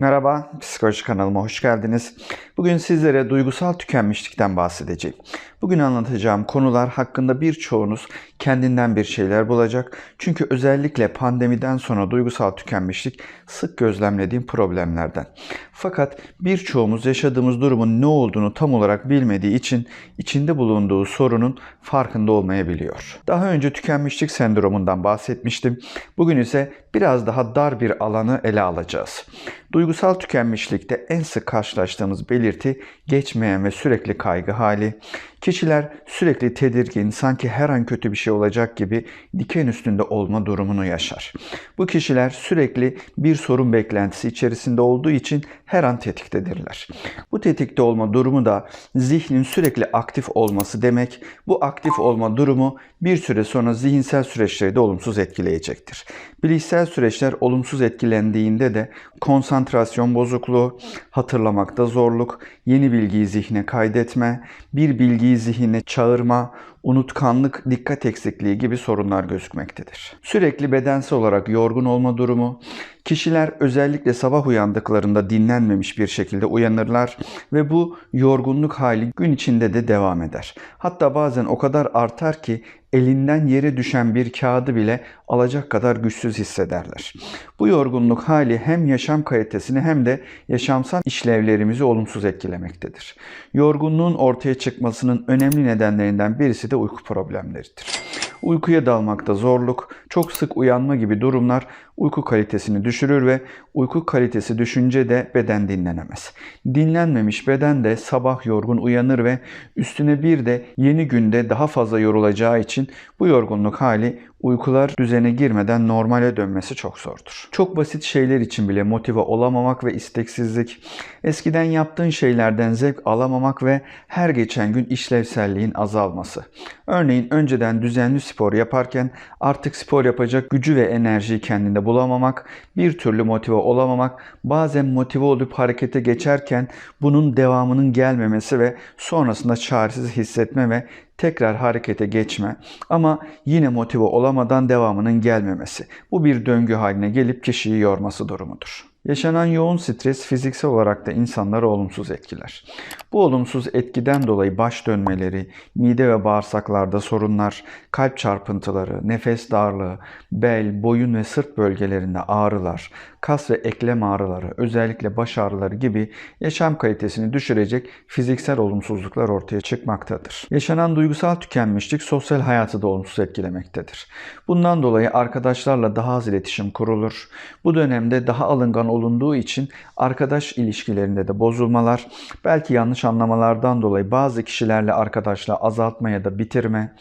Merhaba, Psikoloji kanalıma hoş geldiniz. Bugün sizlere duygusal tükenmişlikten bahsedeceğim. Bugün anlatacağım konular hakkında birçoğunuz kendinden bir şeyler bulacak. Çünkü özellikle pandemiden sonra duygusal tükenmişlik sık gözlemlediğim problemlerden. Fakat birçoğumuz yaşadığımız durumun ne olduğunu tam olarak bilmediği için içinde bulunduğu sorunun farkında olmayabiliyor. Daha önce tükenmişlik sendromundan bahsetmiştim. Bugün ise biraz daha dar bir alanı ele alacağız. Duygusal tükenmişlikte en sık karşılaştığımız belirti geçmeyen ve sürekli kaygı hali. Kişiler sürekli tedirgin, sanki her an kötü bir şey olacak gibi diken üstünde olma durumunu yaşar. Bu kişiler sürekli bir sorun beklentisi içerisinde olduğu için her an tetiktedirler. Bu tetikte olma durumu da zihnin sürekli aktif olması demek. Bu aktif olma durumu bir süre sonra zihinsel süreçleri de olumsuz etkileyecektir. Bilişsel süreçler olumsuz etkilendiğinde de konsantrasyon bozukluğu, hatırlamakta zorluk, yeni bilgiyi zihne kaydetme, bir bilgiyi zihine çağırma, unutkanlık, dikkat eksikliği gibi sorunlar gözükmektedir. Sürekli bedensel olarak yorgun olma durumu, kişiler özellikle sabah uyandıklarında dinlenmemiş bir şekilde uyanırlar ve bu yorgunluk hali gün içinde de devam eder. Hatta bazen o kadar artar ki elinden yere düşen bir kağıdı bile alacak kadar güçsüz hissederler. Bu yorgunluk hali hem yaşam kalitesini hem de yaşamsal işlevlerimizi olumsuz etkilemektedir. Yorgunluğun ortaya çıkmasının önemli nedenlerinden birisi de uyku problemleridir. Uykuya dalmakta zorluk, çok sık uyanma gibi durumlar uyku kalitesini düşürür ve uyku kalitesi düşünce de beden dinlenemez. Dinlenmemiş beden de sabah yorgun uyanır ve üstüne bir de yeni günde daha fazla yorulacağı için bu yorgunluk hali uykular düzene girmeden normale dönmesi çok zordur. Çok basit şeyler için bile motive olamamak ve isteksizlik, eskiden yaptığın şeylerden zevk alamamak ve her geçen gün işlevselliğin azalması. Örneğin önceden düzenli spor yaparken artık spor yapacak gücü ve enerjiyi kendinde bulamamak, bir türlü motive olamamak, bazen motive olup harekete geçerken bunun devamının gelmemesi ve sonrasında çaresiz hissetme ve tekrar harekete geçme ama yine motive olamadan devamının gelmemesi. Bu bir döngü haline gelip kişiyi yorması durumudur. Yaşanan yoğun stres fiziksel olarak da insanları olumsuz etkiler. Bu olumsuz etkiden dolayı baş dönmeleri, mide ve bağırsaklarda sorunlar, kalp çarpıntıları, nefes darlığı, bel, boyun ve sırt bölgelerinde ağrılar, kas ve eklem ağrıları, özellikle baş ağrıları gibi yaşam kalitesini düşürecek fiziksel olumsuzluklar ortaya çıkmaktadır. Yaşanan duygusal tükenmişlik sosyal hayatı da olumsuz etkilemektedir. Bundan dolayı arkadaşlarla daha az iletişim kurulur. Bu dönemde daha alıngan olunduğu için arkadaş ilişkilerinde de bozulmalar, belki yanlış anlamalardan dolayı bazı kişilerle arkadaşlığı azaltma ya da bitirme,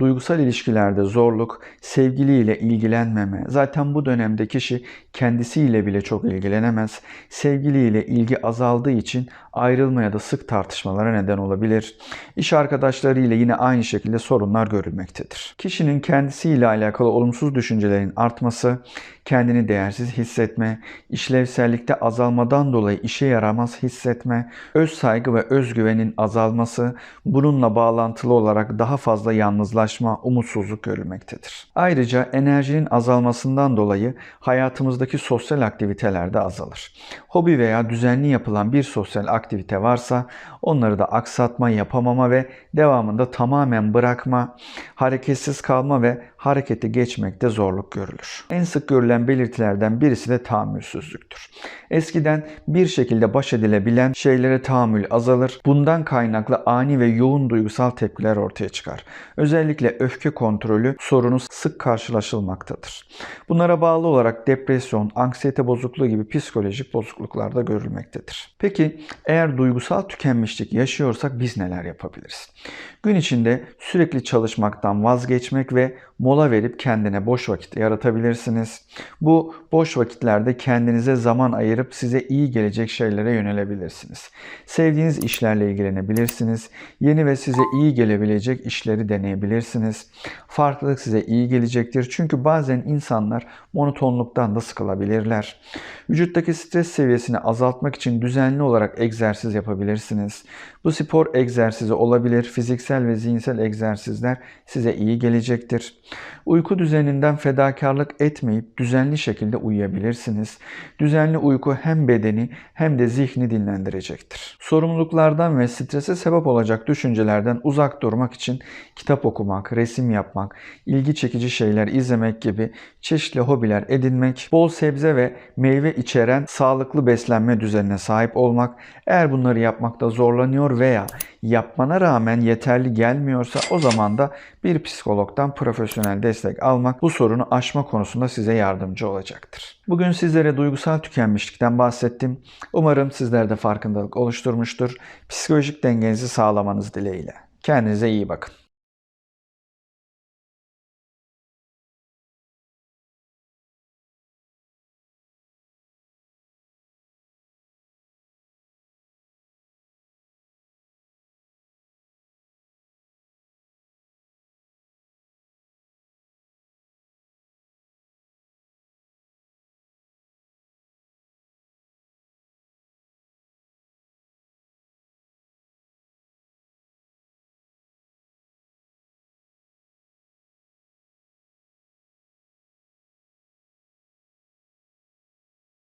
duygusal ilişkilerde zorluk, sevgiliyle ilgilenmeme, zaten bu dönemde kişi kendisiyle bile çok ilgilenemez, sevgiliyle ilgi azaldığı için ayrılma ya da sık tartışmalara neden olabilir. İş arkadaşlarıyla yine aynı şekilde sorunlar görülmektedir. Kişinin kendisiyle alakalı olumsuz düşüncelerin artması, kendini değersiz hissetme, işlevsellikte azalmadan dolayı işe yaramaz hissetme, öz saygı ve özgüvenin azalması, bununla bağlantılı olarak daha fazla yalnızlaşma, umutsuzluk görülmektedir. Ayrıca enerjinin azalmasından dolayı hayatımızdaki sosyal aktiviteler de azalır. Hobi veya düzenli yapılan bir sosyal aktivite varsa onları da aksatma, yapamama ve devamında tamamen bırakma, hareketsiz kalma ve harekete geçmekte zorluk görülür. En sık görülen belirtilerden birisi de tahammülsüzlüktür. Eskiden bir şekilde baş edilebilen şeylere tahammül azalır. Bundan kaynaklı ani ve yoğun duygusal tepkiler ortaya çıkar. Özellikle öfke kontrolü sorunu sık karşılaşılmaktadır. Bunlara bağlı olarak depresyon, anksiyete bozukluğu gibi psikolojik bozukluklar da görülmektedir. Peki eğer duygusal tükenmişlik yaşıyorsak biz neler yapabiliriz? Gün içinde sürekli çalışmaktan vazgeçmek ve mola verip kendine boş vakit yaratabilirsiniz. Bu boş vakitlerde kendinize zaman ayırıp size iyi gelecek şeylere yönelebilirsiniz. Sevdiğiniz işlerle ilgilenebilirsiniz. Yeni ve size iyi gelebilecek işleri deneyebilirsiniz. Farklılık size iyi gelecektir. Çünkü bazen insanlar monotonluktan da sıkılabilirler. Vücuttaki stres seviyesini azaltmak için düzenli olarak egzersiz yapabilirsiniz. Bu spor egzersizi olabilir. Fiziksel ve zihinsel egzersizler size iyi gelecektir. Uyku düzeninden fedakarlık etmeyip düzenli şekilde uyuyabilirsiniz. Düzenli uyku hem bedeni hem de zihni dinlendirecektir. Sorumluluklardan ve strese sebep olacak düşüncelerden uzak durmak için kitap okumak, resim yapmak, ilgi çekici şeyler izlemek gibi çeşitli hobiler edinmek, bol sebze ve meyve içeren sağlıklı beslenme düzenine sahip olmak, eğer bunları yapmakta zorlanıyor veya yapmana rağmen yeterli gelmiyorsa o zaman da bir psikologdan profesyonel destek almak bu sorunu aşma konusunda size yardımcı olacaktır. Bugün sizlere duygusal tükenmişlikten bahsettim. Umarım sizler de farkındalık oluşturmuştur. Psikolojik dengenizi sağlamanız dileğiyle. Kendinize iyi bakın.